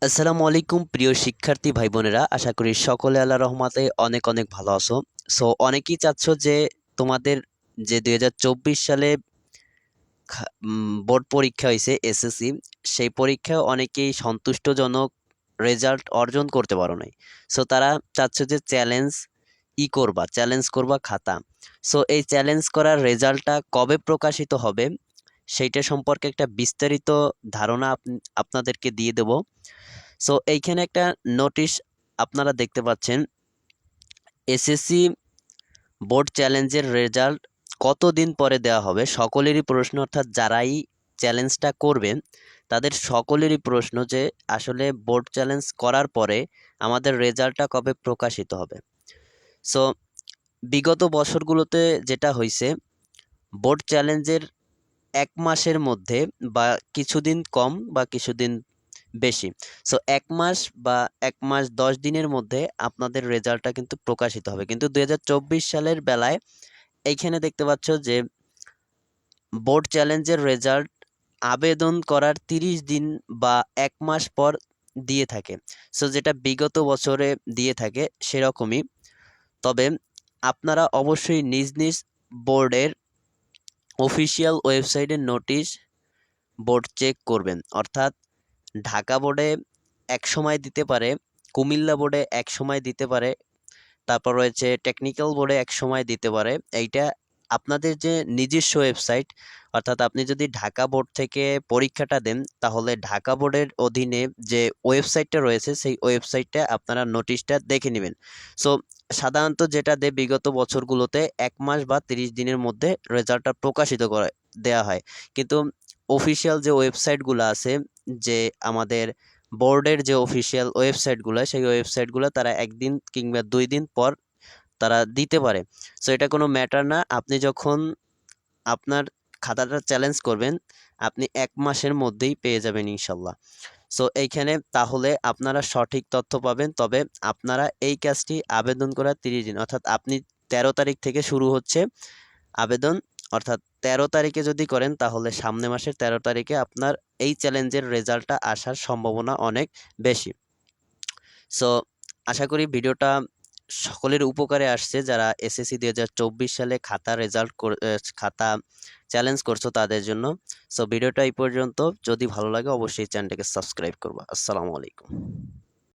আসসালামু আলাইকুম, প্রিয় শিক্ষার্থী ভাই বোনেরা আশা করি সকলে আল্লাহ রহমাতে অনেক অনেক ভালো আছো। সো অনেকেই চাচ্ছ যে তোমাদের যে দু হাজার চব্বিশ সালে বোর্ড পরীক্ষা হয়েছে, এসএসসি, সেই পরীক্ষায় অনেকেই সন্তুষ্টজনক রেজাল্ট অর্জন করতে পারো নাই। সো তারা চাচ্ছ যে চ্যালেঞ্জ ই করবা চ্যালেঞ্জ করবা খাতা। সো এই চ্যালেঞ্জ করার রেজাল্টটা কবে প্রকাশিত হবে, সেইটা সম্পর্কে একটা বিস্তারিত ধারণা আপ- আপনাদেরকে দিয়ে দেব। সো এইখানে একটা নোটিশ আপনারা দেখতে পাচ্ছেন। এসএসসি বোর্ড চ্যালেঞ্জের রেজাল্ট কতদিন পরে দেওয়া হবে? সকলেরই প্রশ্ন, অর্থাৎ যারাই চ্যালেঞ্জটা করবেন তাদের সকলেরই প্রশ্ন যে, আসলে বোর্ড চ্যালেঞ্জ করার পরে আমাদের রেজাল্টটা কবে প্রকাশিত হবে। সো বিগত বছরগুলোতে যেটা হয়েছে বোর্ড চ্যালেঞ্জের এক মাসের মধ্যে বা কিছুদিন কম বা কিছুদিন বেশি। সো এক মাস বা এক মাস দশ দিনের মধ্যে আপনাদের রেজাল্টটা কিন্তু প্রকাশিত হবে। কিন্তু দু হাজার চব্বিশ সালের বেলায় এইখানে দেখতে পাচ্ছ যে বোর্ড চ্যালেঞ্জের রেজাল্ট আবেদন করার তিরিশ দিন বা এক মাস পর দিয়ে থাকে। সো যেটা বিগত বছরে দিয়ে থাকে সেরকমই। তবে আপনারা অবশ্যই নিজ নিজ বোর্ডের অফিসিয়াল ওয়েবসাইটের নোটিশ বোর্ড চেক করবেন। অর্থাৎ ঢাকা বোর্ডে এক সময় দিতে পারে, কুমিল্লা বোর্ডে এক সময় দিতে পারে, তারপর রয়েছে টেকনিক্যাল বোর্ডে এক সময় দিতে পারে। এইটা আপনাদের যে নিজস্ব ওয়েবসাইট, অর্থাৎ আপনি যদি ঢাকা বোর্ড থেকে পরীক্ষাটা দেন, তাহলে ঢাকা বোর্ডের অধীনে যে ওয়েবসাইটটা রয়েছে, সেই ওয়েবসাইটটা আপনারা নোটিশটা দেখে নেবেন। সো, সাধারণত যেটা দেয় বিগত বছরগুলোতে, এক মাস বা তিরিশ দিনের মধ্যে রেজাল্টটা প্রকাশিত করে দেওয়া হয়। কিন্তু অফিসিয়াল যে ওয়েবসাইটগুলো আছে, যে আমাদের বোর্ডের যে অফিসিয়াল ওয়েবসাইটগুলো সেই ওয়েবসাইটগুলো তারা একদিন কিংবা দুই দিন পর তারা দিতে পারে। সো এটা কোনো ম্যাটার না। আপনি যখন আপনার খাতাটা চ্যালেঞ্জ করবেন, আপনি এক মাসের মধ্যেই পেয়ে যাবেন ইনশাল্লাহ। সো এইখানে তাহলে আপনারা সঠিক তথ্য পাবেন। তবে আপনারা এই কাজটি আবেদন করার তিরিশ দিন, অর্থাৎ আপনি তেরো তারিখ থেকে শুরু হচ্ছে আবেদন। অর্থাৎ তেরো তারিখে যদি করেন, তাহলে সামনে মাসের তেরো তারিখে আপনার এই চ্যালেঞ্জের রেজাল্টটা আসার সম্ভাবনা অনেক বেশি। সো আশা করি ভিডিওটা সকলের উপকারে আসছে। যারা এসএসসি দুই হাজার চব্বিশ সালে খাতা রেজাল্ট খাতা চ্যালেঞ্জ করছ তাদের জন্য। সো ভিডিওটা এই পর্যন্ত। যদি ভালো লাগে, অবশ্যই চ্যানেলটাকে সাবস্ক্রাইব করবা। আসসালামু আলাইকুম।